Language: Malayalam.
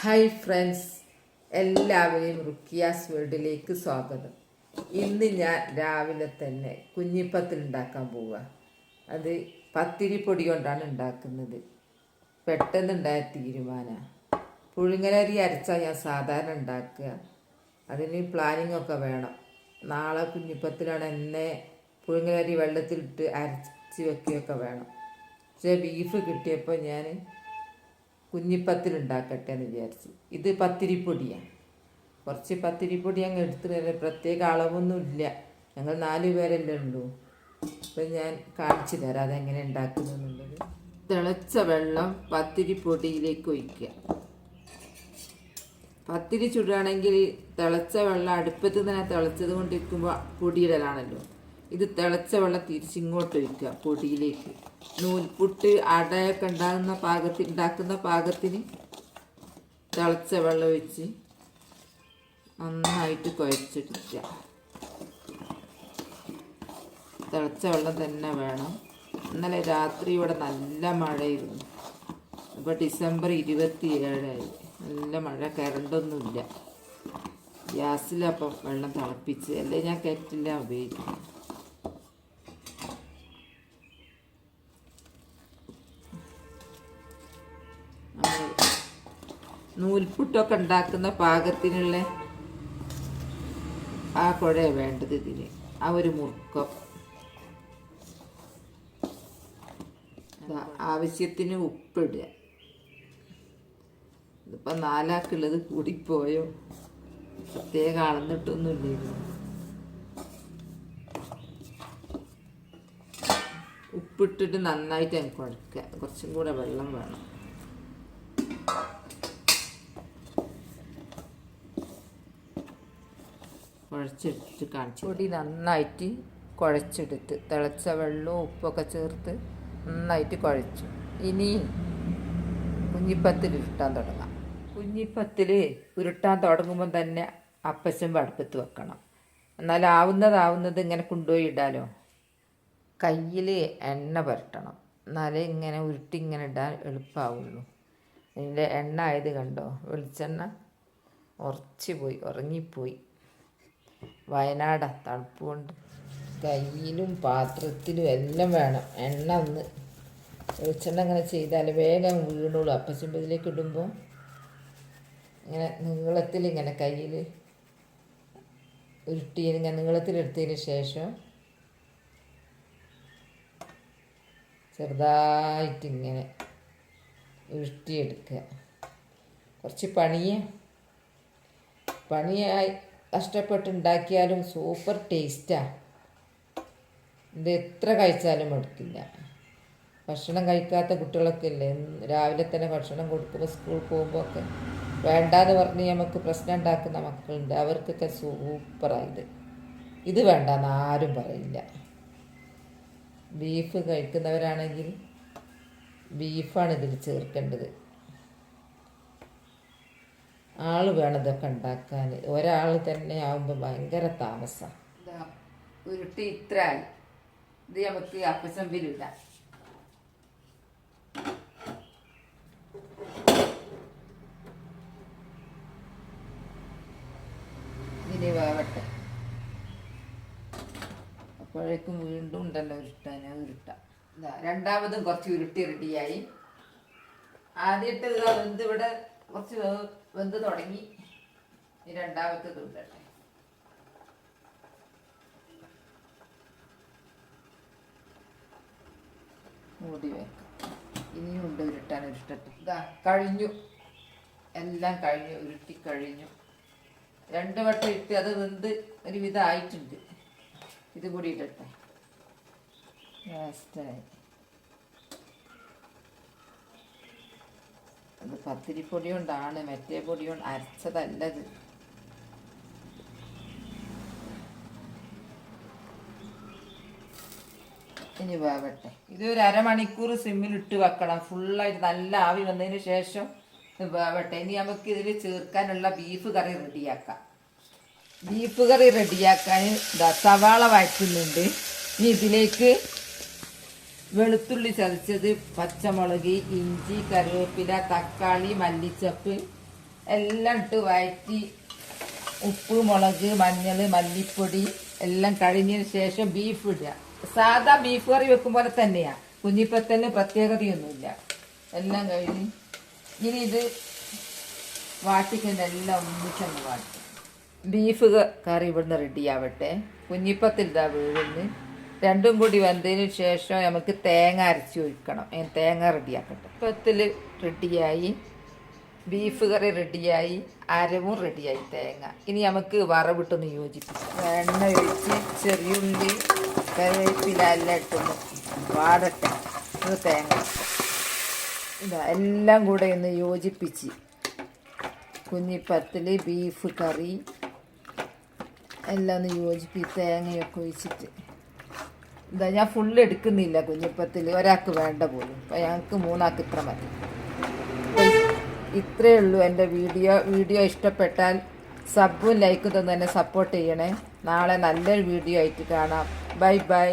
ഹായ് ഫ്രണ്ട്സ് എല്ലാവരെയും റുക്കിയാസ് വേൾഡിലേക്ക് സ്വാഗതം. ഇന്ന് ഞാൻ രാവിലെ തന്നെ കുഞ്ഞിപ്പത്തിൽ ഉണ്ടാക്കാൻ പോവുക അത് പത്തിരി പൊടി കൊണ്ടാണ് ഉണ്ടാക്കുന്നത്. പെട്ടെന്നുണ്ടായ തീരുമാനമാണ് പുഴുങ്ങലരി അരച്ചാൽ ഞാൻ സാധാരണ ഉണ്ടാക്കുക. അതിന് പ്ലാനിങ് ഒക്കെ വേണം. നാളെ കുഞ്ഞിപ്പത്തിലാണ് എന്നെ പുഴുങ്ങലരി വെള്ളത്തിലിട്ട് അരച്ച് വെക്കുകയൊക്കെ വേണം. പക്ഷേ ബീഫ് കിട്ടിയപ്പോൾ ഞാൻ കുഞ്ഞിപ്പത്തിൽ ഉണ്ടാക്കട്ടെ എന്ന് വിചാരിച്ചു. ഇത് പത്തിരിപ്പൊടിയാണ് കുറച്ച് പത്തിരിപ്പൊടി അങ്ങ് എടുത്തിട്ട് പ്രത്യേക അളവൊന്നുമില്ല. ഞങ്ങൾ നാല് പേരല്ലേ ഉള്ളൂ. അപ്പം ഞാൻ കാണിച്ചു തരാം അതെങ്ങനെ ഉണ്ടാക്കുന്നതെന്നുള്ളത്. തിളച്ച വെള്ളം പത്തിരിപ്പൊടിയിലേക്ക് ഒഴിക്കുക. പത്തിരി ചുടുകയാണെങ്കിൽ തിളച്ച വെള്ളം അടുപ്പത്ത് തന്നെ തിളച്ചത് കൊണ്ടിരിക്കുമ്പോൾ പൊടിയിടലാണല്ലോ ഇത് തിളച്ച വെള്ളം തിരിച്ചിങ്ങോട്ട് ഒഴിക്കുക പൊടിയിലേക്ക്. നൂൽപുട്ട് അടയൊക്കെ ഉണ്ടാകുന്ന പാകത്തിൽ ഉണ്ടാക്കുന്ന പാകത്തിന് തിളച്ച വെള്ളം ഒഴിച്ച് നന്നായിട്ട് കുഴച്ചെടുക്കുക. തിളച്ച വെള്ളം തന്നെ വേണം. ഇന്നലെ രാത്രി ഇവിടെ നല്ല മഴയായിരുന്നു. ഇപ്പോൾ ഡിസംബർ ഇരുപത്തി ഏഴായി നല്ല മഴ കരണ്ടൊന്നുമില്ല. ഗ്യാസിലപ്പം വെള്ളം തിളപ്പിച്ച് അല്ലെങ്കിൽ ഞാൻ കെറ്റില്ല ഉപയോഗിക്കുന്നത്. നൂൽപുട്ടൊക്കെ ഉണ്ടാക്കുന്ന പാകത്തിനുള്ള ആ കുഴ വേണ്ടത് ഇതിന് ആ ഒരു മുറുക്കം. ആവശ്യത്തിന് ഉപ്പിടുക. ഇതിപ്പോൾ നാലാക്കുള്ളത് കൂടിപ്പോയോ? പ്രത്യേകം അളന്നിട്ടൊന്നുമില്ലായിരുന്നു ഉപ്പിട്ടിട്ട് നന്നായിട്ട് ഞാൻ കുഴക്കുക. കുറച്ചും കൂടെ വെള്ളം വേണം. കുഴച്ചെടുത്തിട്ട് കാണിച്ചു പൊടി നന്നായിട്ട് കുഴച്ചെടുത്ത് തിളച്ച വെള്ളവും ഉപ്പൊക്കെ ചേർത്ത് നന്നായിട്ട് കുഴച്ചു. ഇനി കുഞ്ഞിപ്പത്തിൽ ഉരുട്ടാൻ തുടങ്ങാം. കുഞ്ഞിപ്പത്തിൽ ഉരുട്ടാൻ തുടങ്ങുമ്പോൾ തന്നെ അപ്പച്ചൻ അടുപ്പത്ത് വെക്കണം. എന്നാൽ ആവുന്നതാവുന്നത് ഇങ്ങനെ കൊണ്ടുപോയി ഇടാലോ? കയ്യിൽ എണ്ണ പുരട്ടണം. എന്നാലേ ഇങ്ങനെ ഉരുട്ടി ഇങ്ങനെ ഇടാൻ എളുപ്പമാവുള്ളൂ ഇതിന്റെ എണ്ണ ആയത് കണ്ടോ? വെളിച്ചെണ്ണ ഉറച്ചു പോയി ഉറങ്ങിപ്പോയി. വയനാടാ തണുപ്പ് കൊണ്ട് കയ്യിലും പാത്രത്തിലും എല്ലാം വേണം. എണ്ണ ഒന്ന് വെളിച്ചെണ്ണ അങ്ങനെ ചെയ്താൽ വേഗം വീണുള്ളൂ അപ്പച്ചുമ്പതിലേക്ക് ഇടുമ്പോൾ ഇങ്ങനെ നീളത്തിൽ ഇങ്ങനെ കയ്യിൽ ഉരുട്ടി ഇങ്ങനെ നീളത്തിലെടുത്തതിന് ശേഷം ചെറുതായിട്ട് ഇങ്ങനെ ഉരുട്ടിയെടുക്കുക. കുറച്ച് പണിയേ പണിയായി കഷ്ടപ്പെട്ടുണ്ടാക്കിയാലും സൂപ്പർ ടേസ്റ്റാണ് ഇത് എത്ര കഴിച്ചാലും മടുക്കില്ല. ഭക്ഷണം കഴിക്കാത്ത കുട്ടികളൊക്കെ ഇല്ലേ രാവിലെ തന്നെ ഭക്ഷണം കൊടുക്കുമ്പോൾ സ്കൂളിൽ പോകുമ്പോൾ ഒക്കെ വേണ്ടാന്ന് പറഞ്ഞ് നമുക്ക് പ്രശ്നം ഉണ്ടാക്കുന്ന മക്കളുണ്ട് അവർക്കൊക്കെ സൂപ്പറായത് ഇത്. വേണ്ടെന്ന് ആരും പറയില്ല. ബീഫ് കഴിക്കുന്നവരാണെങ്കിൽ ബീഫാണ് ഇതിൽ ചേർക്കേണ്ടത്. ആൾ വേണം ഇതൊക്കെ ഉണ്ടാക്കാൻ. ഒരാൾ തന്നെ ആവുമ്പോൾ ഭയങ്കര താമസം. ഉരുട്ടി ഇത്ര ആയി ഇത് നമുക്ക് അപ്പസമ്പിലില്ല ഇനി വേവട്ടെ. അപ്പോഴേക്കും വീണ്ടും ഉണ്ടല്ലോ ഉരുട്ടാൻ ഉരുട്ട. രണ്ടാമതും കുറച്ച് ഉരുട്ടി റെഡിയായി ആദ്യത്തെ വെന്ത് ഇവിടെ കുറച്ച് വെന്ത് തുടങ്ങി. രണ്ടാമത്തെ ഉണ്ടട്ടെ മൂടി വെക്കാം. ഇനിയും ഉണ്ട് ഉരുട്ടാൻ ഉരുട്ടട്ടെ. ഇതാ കഴിഞ്ഞു. എല്ലാം കഴിഞ്ഞു ഉരുട്ടി കഴിഞ്ഞു. രണ്ട് വട്ടം ഇട്ട് അത് വെന്ത് ഒരുവിധമായിട്ടുണ്ട് വിധമായിട്ടുണ്ട് ഇത് കൂടി ഇടട്ടെ. ലാസ്റ്റായി അത് പത്തിരിപ്പൊടി കൊണ്ടാണ് മറ്റേ പൊടി കൊണ്ട് അരച്ചതല്ലത് ഇനി വേവട്ടെ. ഇത് ഒരു അരമണിക്കൂർ സിമ്മിൽ ഇട്ട് വെക്കണം. ഫുള്ളായിട്ട് നല്ല ആവി വന്നതിന് ശേഷം ഇത് വേവട്ടെ. ഇനി നമുക്ക് ഇതിൽ ചേർക്കാനുള്ള ബീഫ് കറി റെഡിയാക്കാം. ബീഫ് കറി റെഡിയാക്കാൻ ഇതാ സവാള വഴറ്റുന്നുണ്ട്. ഇനി ഇതിലേക്ക് വെളുത്തുള്ളി ചതച്ചത് പച്ചമുളക് ഇഞ്ചി കറിവേപ്പില തക്കാളി മല്ലിച്ചപ്പ് എല്ലാം ഇട്ട് വഴറ്റി ഉപ്പ് മുളക് മഞ്ഞൾ മല്ലിപ്പൊടി എല്ലാം കഴിഞ്ഞതിന് ശേഷം ബീഫ് ഇടുക. സാധാ ബീഫ് കറി വെക്കും പോലെ തന്നെയാ. കുഞ്ഞിപ്പത്തലിന് പ്രത്യേകതയൊന്നുമില്ല. എല്ലാം കഴിഞ്ഞ് ഇനി ഇത് വാട്ടിക്കുന്ന എല്ലാം ഒന്നിച്ചങ്ങ് വാട്ടി. ബീഫ് കറി ഇവിടുന്ന് റെഡിയാവട്ടെ കുഞ്ഞിപ്പത്തിൽ ഇതാ വീഴുന്ന് രണ്ടും കൂടി വന്നതിന് ശേഷം നമുക്ക് തേങ്ങ അരച്ച് ഒഴിക്കണം. തേങ്ങ റെഡിയാക്കട്ടെ. പത്തിൽ റെഡിയായി. ബീഫ് കറി റെഡിയായി. അരവും റെഡിയായി തേങ്ങ. ഇനി നമുക്ക് വറവിട്ടൊന്ന് യോജിപ്പിക്കാം. എണ്ണ ഒഴിച്ച് ചെറിയുള്ളി കറിവേപ്പില എല്ലാം ഇട്ടൊന്ന് വാടട്ടെ. ഇത് തേങ്ങ എല്ലാം കൂടെ ഒന്ന് യോജിപ്പിച്ച്. കുഞ്ഞിപ്പത്തിൽ ബീഫ് കറി. എല്ലാം ഒന്ന് യോജിപ്പിച്ച് തേങ്ങയൊക്കെ ഒഴിച്ചിട്ട്. ഇതാ ഞാൻ ഫുള്ള് എടുക്കുന്നില്ല കുഞ്ഞിപ്പത്തിൽ. ഒരാൾക്ക് വേണ്ട പോലും. അപ്പം ഞങ്ങൾക്ക് മൂന്നാൾക്ക് ഇത്ര മതി. ഇത്രയേ ഉള്ളൂ എന്റെ വീഡിയോ. വീഡിയോ ഇഷ്ടപ്പെട്ടാൽ സബും ലൈക്കും തന്നെ സപ്പോർട്ട് ചെയ്യണേ. നാളെ നല്ലൊരു വീഡിയോ ആയിട്ട് കാണാം. Bye bye.